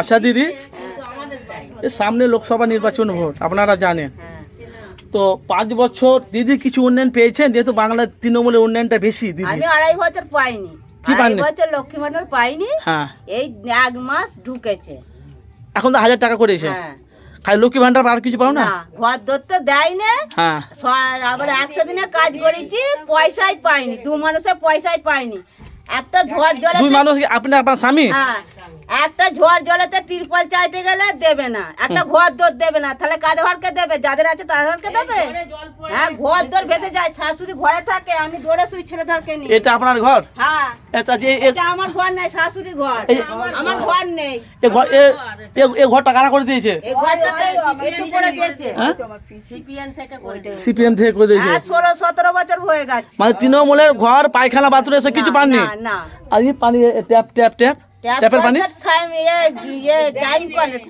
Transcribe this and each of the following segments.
আচ্ছা দিদি? সামনে লোকসভা নির্বাচন ভোট আপনারা জানেন। তো পাঁচ বছর দিদি কিছু উন্নয়ন পেয়েছেন? যেহেতু বাংলার তৃণমূলের উন্নয়নটা বেশি দিদি আমি আড়াই বছর পাইনি। আড়াই বছর লক্ষ্মী ভান্ডার পাইনি। হ্যাঁ। এই এক মাস ঢুকেছে। এখন তো হাজার টাকা করেছে। হ্যাঁ। খালি লক্ষ্মী ভান্ডার আর কিছু পাও না? ঘর দর তো দেয় না হ্যাঁ আবার একশো দিনে কাজ করেছি পয়সাই পাইনি। দু মানুষের পয়সাই পাইনি। একটা ঝড় জলে দুই মানুষ আপনি আপনার স্বামী? একটা ঝড় জলেতে তিরপল চাইতে গেলে দেবে না একটা ঘর দর দেবে না তাহলে কাদের ঘরকে দেবে? যাদের আছে তাদেরকে দেবে? হ্যাঁ ঘর দর ভেসে যায় শাশুড়ি ঘরে থাকে আমি দৌড়ে শুই ছেলেদেরকে নিয়ে এটা আপনার ঘর? হ্যাঁ। এটা যে এ- এটা আমার ঘর নাই শাশুড়ি ঘর। আমার ঘর নেই। এ ঘর এ- এ- ঘরটা কারা করে দিয়েছে? এই ঘরটাতে একটু করে দিয়েছে। হ্যাঁ? সিপিএন থেকে করে দিয়েছে। সিপিএম থেকে করে দিয়েছে? হ্যাঁ ষোলো সতেরো বছর হয়ে গেছে। মানে তৃণমূলের ঘর পায়খানা বাথরুম এসে কিছু পাননি? না, না। আর এই পানি ট্যাপ ট্যাপ ট্যাপ। ট্যাপের পানি? টাইম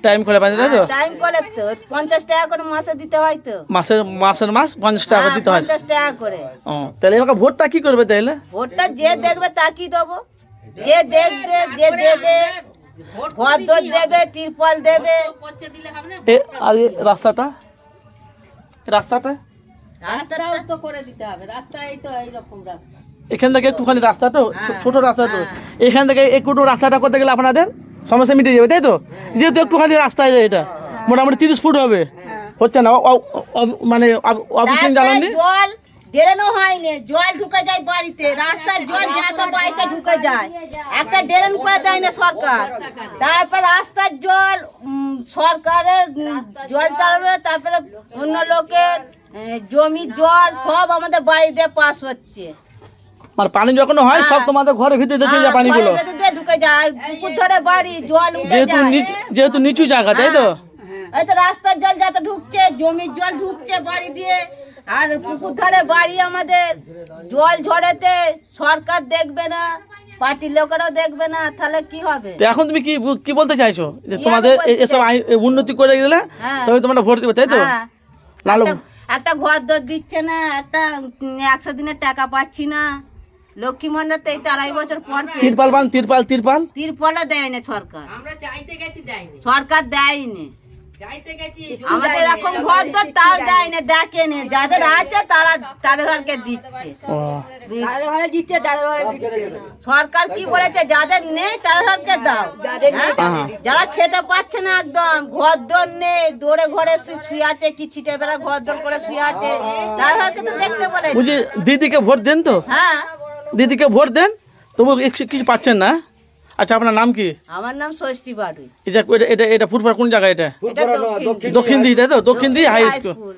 টাইম করে করে পানি তাই তো? টাইম করে তো। পঞ্চাশ টাকা করে মাসে দিতে হয় তো। মাসের মাসের মাস পঞ্চাশ টাকা দিতে হয়। পঞ্চাশ টাকা করে। ও তাহলে এবার ভোটটা কি করবে তাইলে ভোটটা যে দেখবে দেবো? যে দেখবে যে দেবে ঘর দর দেবে তিরপল দেবে। আর রাস্তাটা? রাস্তাটা? রাস্তাটা? তো করে দিতে হবে। রাস্তা এই তো এইরকম রাস্তা। এখান থেকে একটুখানি রাস্তা তো হ্যাঁ, ছোট রাস্তা তো। এখান থেকে একটু রাস্তাটা করতে গেলে আপনাদের সমস্যা মিটে যাবে তাই তো? যেহেতু একটুখানি রাস্তা এটা মোটামুটি তিরিশ ফুট হবে। হচ্ছে না মানে হ্যাঁ। তারপরে জ্বালানি জল ড্রেনও হয়নি জল ঢুকে যায় বাড়িতে। রাস্তার জল বাড়িতে ঢুকে যায় একটা ড্রেন করে দেয় না সরকার। তারপর রাস্তার জল সরকারের জল তারপরে অন্য লোকের জমির জল সব আমাদের বাড়িতে পাস হচ্ছে। মানে পানি যখন হয় সব তোমাদের ঘরের ভিতরে চলে যায় হ্যাঁ, পানিগুলো। ঢুকে যায় পুকুর ধরে বাড়ি জল যেহেতু নিচু যেহেতু নিচু জায়গা তাই তো? এই তো রাস্তার জল যাতে ঢুকছে জমির জল ঢুকছে বাড়ি দিয়ে আর পুকুর ধারে বাড়ি আমাদের? জল ঝরেতে সরকার দেখবে না পার্টির লোকেরাও দেখবে না তাহলে কি হবে? তো এখন তুমি কি কি বলতে চাইছো? যে তোমাদের এসব উন্নতি করে গেলে হ্যাঁ। তবে তোমরা ভোট দেবে তাই তো? হ্যাঁ। একটা- একটা ঘর দর দিচ্ছে না একটা একশো দিনের টাকা পাচ্ছি না। লক্ষ্মী মন্ডল তো এই তো আড়াই বছর পর। তিরপাল বান তিরপাল তিরপাল? তিরপলও দেয়নি সরকার। আমরা চাইতে গেছি দেয়নি। সরকার দেয়নি। আমাদের এরকম ঘর দর তাও দেয়নি দেখেনি। যাদের আছে তারা তাদের ঘরকে দিচ্ছে। সরকার কি বলেছে যাদের নেই তাদেরকে দাও। হ্যাঁ? হ্যাঁ। যারা খেতে পাচ্ছে না একদম ঘর দর নেই দৌড়ে ঘরে শুয়ে আছে কি ছিটে বেলা ঘর দর করে শুয়ে আছে তাদেরকে তো দেখতে বলে দিদিকে ভোট দেন তো? হ্যাঁ। দিদিকে ভোট দেন তবু একটু- কিছু পাচ্ছেন না। আচ্ছা আপনার নাম কি? আমার নাম ষষ্ঠী বাড়ুই এটা এটা এটা- ফুটপার কোন জায়গায় এটা? দক্ষিণ। দিই দিকে তাই তো? দক্ষিণ দিই হাই স্কুল